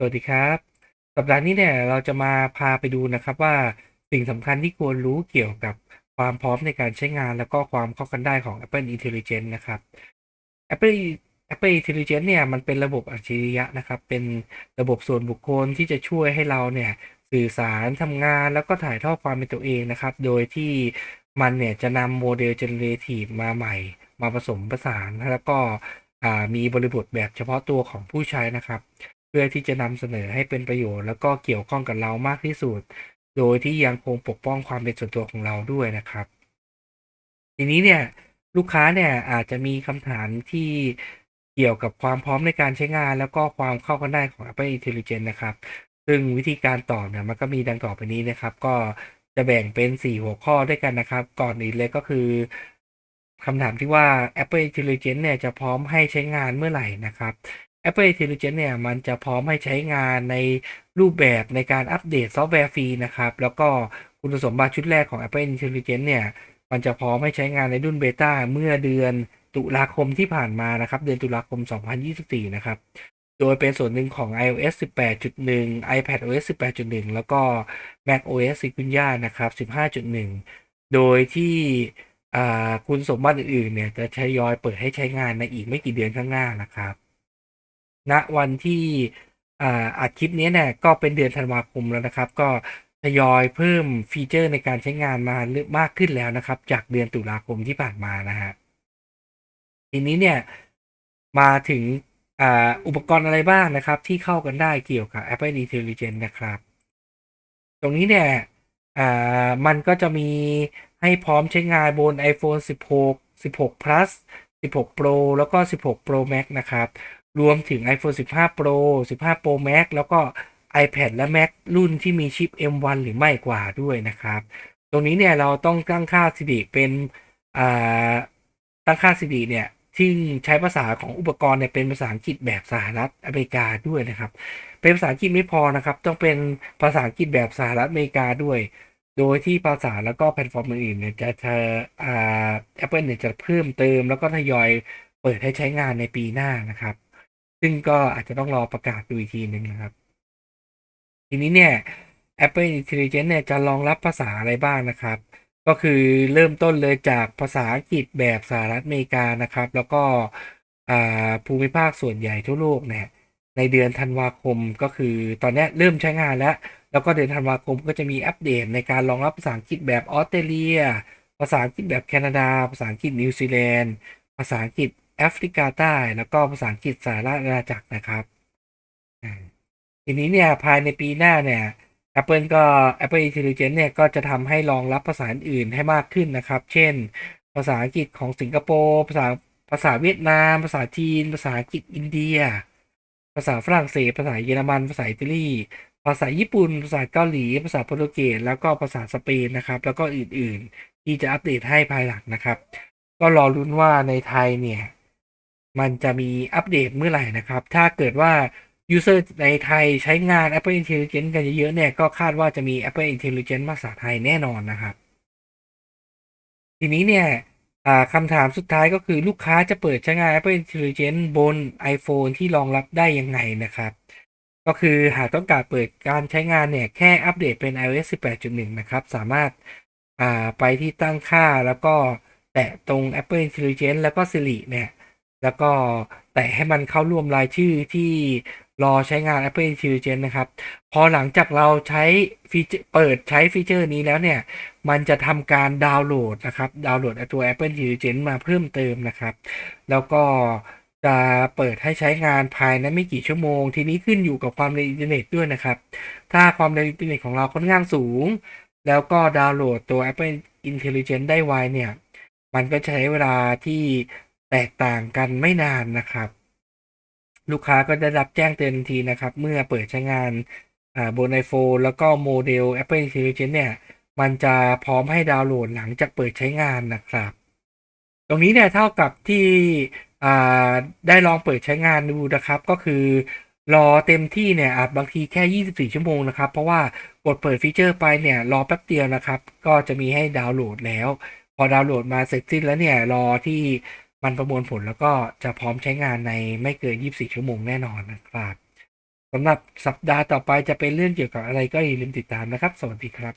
สวัสดีครับ สัปดาห์นี้เนี่ยเราจะมาพาไปดูนะครับว่าสิ่งสำคัญที่ควรรู้เกี่ยวกับความพร้อมในการใช้งาน แล้วก็ความเข้ากันได้ของ Apple Intelligence นะครับ Apple Apple Intelligence เนี่ยมันเป็นระบบอัจฉริยะนะครับ เป็นระบบส่วนบุคคลที่จะช่วยให้เราเนี่ยสื่อสารทำงานแล้วก็ถ่ายทอดความเป็นตัวเองนะครับ โดยที่มันเนี่ยจะนำโมเดล generative มาใหม่ มาผสมผสานแล้วก็มีบริบทแบบเฉพาะตัวของผู้ใช้นะครับ พื่อที่จะนำเสนอให้เป็นประโยชน์ แล้วก็เกี่ยวข้องกับเรามากที่สุด โดยที่ยังคงปกป้องความเป็นส่วนตัวของเราด้วยนะครับ ทีนี้เนี่ยลูกค้าเนี่ยอาจจะมีคำถามที่เกี่ยวกับความพร้อมในการใช้งาน แล้วก็ความเข้ากันได้ของ Apple Intelligence นะครับ ซึ่งวิธีการตอบเนี่ยมันก็มีดังต่อไปนี้นะครับ ก็จะแบ่งเป็น 4 หัวข้อด้วยกันนะครับ ก่อนอื่นเลยก็คือคำถามที่ว่า Apple Intelligence เนี่ยจะพร้อมให้ใช้งานเมื่อไหร่นะครับ Apple Intelligence เนี่ยมันจะพร้อมให้ใช้งานในรูปแบบในการอัปเดตซอฟต์แวร์ฟรีนะครับ แล้วก็คุณสมบัติชุดแรกของ Apple Intelligence เนี่ยมันจะพร้อมให้ใช้งานในรุ่นเบต้าเมื่อเดือนตุลาคมที่ผ่านมานะครับ เดือนตุลาคม 2024 นะครับ โดยเป็นส่วนหนึ่งของ iOS 18.1 iPadOS 18.1 แล้วก็ macOS Sequoia นะครับ 15.1 โดยที่คุณสมบัติอื่นๆเนี่ยจะทยอยเปิดให้ใช้งานในอีกไม่กี่เดือนข้างหน้านะครับ ณวันที่อัดคลิปนี้เนี่ยก็เป็นเดือนธันวาคมแล้วนะครับ ก็ทยอยเพิ่มฟีเจอร์ในการใช้งานมามากขึ้นแล้วนะครับ จากเดือนตุลาคมที่ผ่านมานะฮะทีนี้เนี่ยมาถึงอุปกรณ์อะไรบ้างนะครับ ที่เข้ากันได้เกี่ยวกับ Apple Intelligence นะครับ ตรงนี้เนี่ยมันก็จะมีให้พร้อมใช้งานบน iPhone 16 16 plus 16 Pro แล้วก็ 16 Pro Max นะครับรวมถึง iPhone 15 Pro 15 Pro Max แล้วก็ iPad และ Mac รุ่นที่มีชิป M1 หรือไม่กว่าด้วยนะครับ ตรงนี้เนี่ยเราต้องตั้งค่าสิริเป็นตั้งค่าสิริเนี่ยที่ใช้ภาษาของอุปกรณ์เนี่ยเป็นภาษาอังกฤษแบบสหรัฐอเมริกาด้วยนะครับ เป็นภาษาอังกฤษไม่พอนะครับ ต้องเป็นภาษาอังกฤษแบบสหรัฐอเมริกาด้วย โดยที่ภาษาแล้วก็แพลตฟอร์มอื่นๆเนี่ยจะเธออ่า Apple เนี่ยจะเพิ่มเติมแล้วก็ทยอยเปิดให้ใช้งานในปีหน้านะครับ ซึ่งก็อาจจะต้องรอประกาศดูอีกทีหนึ่งนะครับ ทีนี้เนี่ย Apple Intelligence เนี่ยจะรองรับภาษาอะไรบ้างนะครับ ก็คือเริ่มต้นเลยจากภาษาอังกฤษแบบสหรัฐอเมริกานะครับ แล้วก็ภูมิภาคส่วนใหญ่ทั่วโลกเนี่ยในเดือนธันวาคมก็คือตอนนี้เริ่มใช้งานแล้ว แล้วก็เดือนธันวาคมก็จะมีอัปเดตในการรองรับภาษาอังกฤษแบบออสเตรเลีย ภาษาอังกฤษแบบแคนาดา ภาษาอังกฤษนิวซีแลนด์ ภาษาอังกฤษ แอฟริกาใต้แล้วก็ภาษาอังกฤษสหรัฐอาณาจักรนะครับทีนี้เนี่ยภายในปีหน้าเนี่ย Apple ก็ Apple Intelligence เนี่ยก็จะทำให้รองรับภาษาอื่นให้มากขึ้นนะครับ เช่น ภาษาอังกฤษของสิงคโปร์ภาษาภาษาเวียดนาม ภาษาจีน ภาษาอังกฤษอินเดีย ภาษาฝรั่งเศส ภาษาเยอรมัน ภาษาอิตาลีภาษาญี่ปุ่น ภาษาเกาหลี ภาษาโปรตุเกสแล้วก็ภาษาสเปนนะครับ แล้วก็อื่นๆ ที่จะอัปเดตให้ภายหลังนะครับ ก็รอรุ้นว่าในไทยเนี่ย มันจะมีอัปเดตเมื่อไหร่นะครับ ถ้าเกิดว่า User ในไทยใช้งาน Apple Intelligence กันเยอะๆเนี่ย ก็คาดว่าจะมี Apple Intelligence ภาษาไทยแน่นอนนะครับ ทีนี้เนี่ยคำถามสุดท้ายก็คือลูกค้าจะเปิดใช้งาน Apple Intelligence บน iPhone ที่รองรับได้ยังไงนะครับ ก็คือหากต้องการเปิดการใช้งานเนี่ย แค่อัปเดตเป็น iOS 18.1 นะครับ สามารถไปที่ตั้งค่าแล้วก็แตะตรง Apple Intelligence แล้วก็ Siri เนี่ย แล้วก็แตะให้มันเข้าร่วมรายชื่อที่รอใช้งาน Apple Intelligence นะครับ พอหลังจากเราใช้ฟีเจอร์เปิดใช้ฟีเจอร์นี้แล้วเนี่ย มันจะทำการดาวน์โหลดนะครับดาวน์โหลดตัว Apple Intelligence มาเพิ่มเติมนะครับ แล้วก็จะเปิดให้ใช้งานภายในไม่กี่ชั่วโมง ทีนี้ขึ้นอยู่กับความเร็วอินเทอร์เน็ตด้วยนะครับ ถ้าความเร็วอินเทอร์เน็ตของเราค่อนข้างสูง แล้วก็ดาวน์โหลดตัว Apple Intelligence ได้ไวเนี่ย มันก็ใช้เวลาที่ แตกต่างกันไม่นานนะครับ ลูกค้าก็ได้รับแจ้งเตือนทันทีนะครับ เมื่อเปิดใช้งานบน iPhone แล้วก็โมเดล Apple Intelligence เนี่ย มันจะพร้อมให้ดาวน์โหลดหลังจากเปิดใช้งานนะครับ ตรงนี้เนี่ยเท่ากับที่ได้ลองเปิดใช้งานดูนะครับ ก็คือรอเต็มที่เนี่ยอาจบางทีแค่ 24 ชั่วโมงนะครับ เพราะว่ากดเปิดฟีเจอร์ไปเนี่ยรอแป๊บเดียวนะครับ ก็จะมีให้ดาวน์โหลดแล้ว พอดาวน์โหลดมาเสร็จสิ้นแล้วเนี่ยรอที่ มันประมวลผลแล้วก็จะพร้อมใช้งานในไม่เกิน 24 ชั่วโมงแน่นอนนะครับสำหรับสัปดาห์ต่อไปจะเป็นเรื่องเกี่ยวกับอะไรก็อย่าลืมติดตามนะครับ สวัสดีครับ